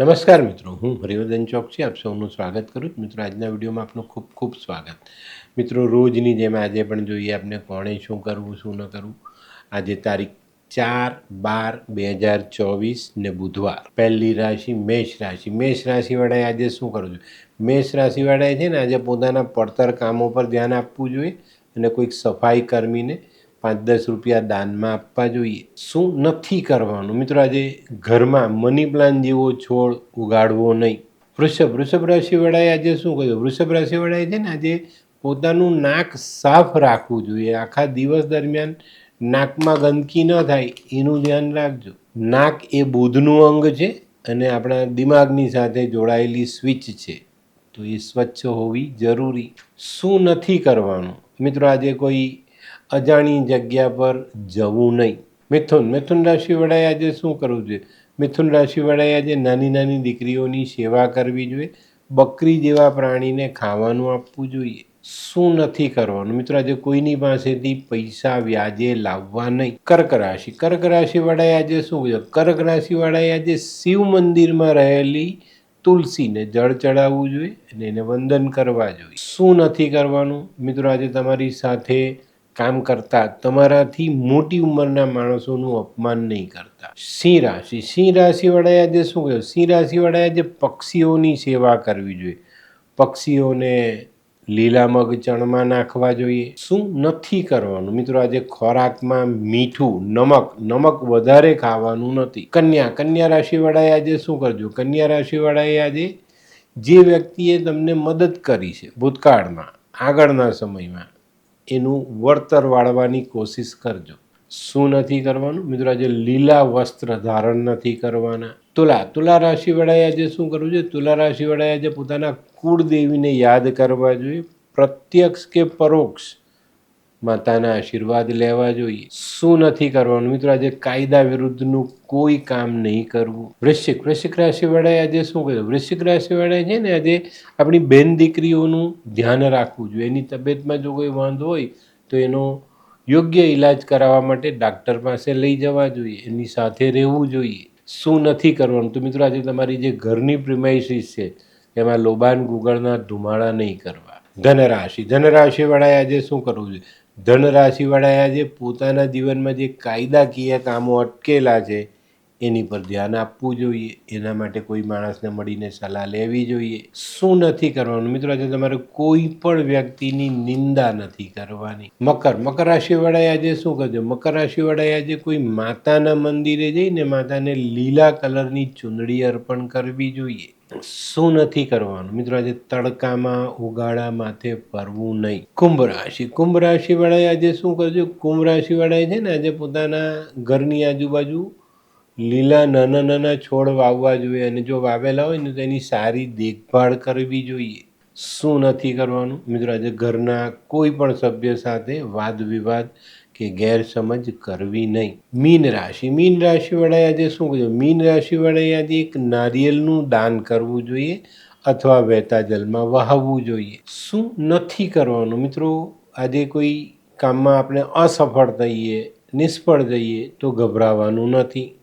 નમસ્કાર મિત્રો, હું હરિવર્ધન ચોકસી આપ સૌનું સ્વાગત કરું છું. મિત્રો, આજના વિડીયોમાં આપનું ખૂબ ખૂબ સ્વાગત. મિત્રો, રોજની જેમ આજે પણ જોઈએ આપણે કોણે શું કરવું, શું ન કરવું. આજે તારીખ ચાર બાર બે હજાર ચોવીસ ને બુધવાર. પહેલી રાશિ મેષ રાશિ. મેષ રાશિવાળાએ આજે શું કરવું જોઈએ? મેષ રાશિવાળાએ છે ને આજે પોતાના પડતર કામો પર ધ્યાન આપવું જોઈએ અને કોઈક સફાઈ કર્મીને પાંચ દસ રૂપિયા દાનમાં આપવા જોઈએ. શું નથી કરવાનું? મિત્રો, આજે ઘરમાં મની પ્લાન્ટ જેવો છોડ ઉગાડવો નહીં. વૃષભ વૃષભ રાશિવાળાએ આજે શું કહ્યું? વૃષભ રાશિવાળાએ છે ને આજે પોતાનું નાક સાફ રાખવું જોઈએ. આખા દિવસ દરમિયાન નાકમાં ગંદકી ન થાય, એનું ધ્યાન રાખજો. નાક એ બુધનું અંગ છે અને આપણા દિમાગની સાથે જોડાયેલી સ્વિચ છે. તો એ સ્વચ્છ હોવી જરૂરી. શું નથી કરવાનું? મિત્રો, આજે કોઈ અજાણી જગ્યા પર જવું નહીં. મિથુન મિથુન રાશિવાળાએ આજે શું કરવું જોઈએ? મિથુન રાશિવાળાએ આજે નાની નાની દીકરીઓની સેવા કરવી જોઈએ, બકરી જેવા પ્રાણીને ખાવાનું આપવું જોઈએ. શું નથી કરવાનું? મિત્રો, આજે કોઈની પાસેથી પૈસા વ્યાજે લાવવા નહીં. કર્ક રાશિ, કર્ક રાશિવાળાએ આજે શું કર્યું? કર્ક રાશિવાળાએ આજે શિવ મંદિરમાં રહેલી તુલસીને જળ ચડાવવું જોઈએ અને એને વંદન કરવા જોઈએ. શું નથી કરવાનું? મિત્રો, આજે તમારી સાથે કામ કરતા તમારાથી મોટી ઉંમરના માણસોનું અપમાન નહીં કરતા. સિંહ રાશિ. સિંહ રાશિવાળાએ આજે શું કહ્યું? સિંહ રાશિવાળાએ આજે પક્ષીઓની સેવા કરવી જોઈએ. પક્ષીઓને લીલા મગ ચણમાં નાખવા જોઈએ. શું નથી કરવાનું? મિત્રો, આજે ખોરાકમાં મીઠું, નમક નમક વધારે ખાવાનું નથી. કન્યા. કન્યા રાશિવાળાએ આજે શું કરજો કન્યા રાશિવાળાએ આજે જે વ્યક્તિએ તમને મદદ કરી છે ભૂતકાળમાં, આગળના સમયમાં એનું વળતર વાળવાની કોશિશ કરજો. શું નથી કરવાનું? મિત્રો, આજે લીલા વસ્ત્ર ધારણ નથી કરવાના. તુલા તુલા રાશિવાળાએ આજે શું કરવું જોઈએ? તુલા રાશિવાળાએ આજે પોતાના કુળદેવીને યાદ કરવા જોઈએ. પ્રત્યક્ષ કે પરોક્ષ? માતાના આશીર્વાદ લેવા જોઈએ. શું નથી કરવાનું? મિત્રો, આજે કાયદા વિરુદ્ધનું કોઈ કામ નહીં કરવું. વૃશ્ચિક વૃશ્ચિક રાશિવાળાએ આજે શું કહ્યું વૃશ્ચિક રાશિવાળાએ છે ને આજે આપણી બેન દીકરીઓનું ધ્યાન રાખવું જોઈએ. એની તબિયતમાં જો કોઈ વાંધો હોય, તો એનો યોગ્ય ઈલાજ કરાવવા માટે ડાક્ટર પાસે લઈ જવા જોઈએ. એની સાથે રહેવું જોઈએ. શું નથી કરવાનું? તો મિત્રો, આજે તમારી જે ઘરની પ્રિમાઇસીસ છે, એમાં લોબાન ગુગળના ધુમાડા નહીં કરવા. ધનરાશિ. ધનરાશિવાળાએ આજે શું કરવું જોઈએ? ધનરાશિવાળાએ આજે પોતાના જીવનમાં જે કાયદાકીય કામો અટકેલા છે એની પર ધ્યાન આપવું જોઈએ. એના માટે કોઈ માણસને મળીને સલાહ લેવી જોઈએ. શું નથી કરવાનું? મિત્રો, આજે તમારે કોઈ પણ વ્યક્તિની નિંદા નથી કરવાની. મકર મકર રાશિવાળાએ આજે શું કરજો મકર રાશિવાળાએ આજે કોઈ માતાના મંદિરે જઈને માતાને લીલા કલરની ચૂંદડી અર્પણ કરવી જોઈએ. શું નથી કરવાનું? મિત્રો, આજે તડકામાં ઉગાડા માથે ફરવું નહીં. કુંભ રાશિ. કુંભ રાશિવાળાએ આજે શું કરજો કુંભ રાશિવાળાએ છે ને, આજે પોતાના ઘરની આજુબાજુ લીલા નાના નાના છોડ વાવવા જોઈએ અને જો વાવેલા હોય ને તો એની સારી દેખભાળ કરવી જોઈએ. શું નથી કરવાનું? મિત્રો, આજે ઘરના કોઈ પણ સભ્ય સાથે વાદ વિવાદ કે ગેરસમજ કરવી નહીં. મીન રાશિ. મીન રાશિવાળાએ આજે શું કહ્યું મીન રાશિવાળાએ આજે એક નારિયેલનું દાન કરવું જોઈએ અથવા વહેતા જલમાં વહાવવું જોઈએ. શું નથી કરવાનું? મિત્રો, આજે કોઈ કામમાં આપણે અસફળ થઈએ, નિષ્ફળ જઈએ તો ગભરાવાનું નથી.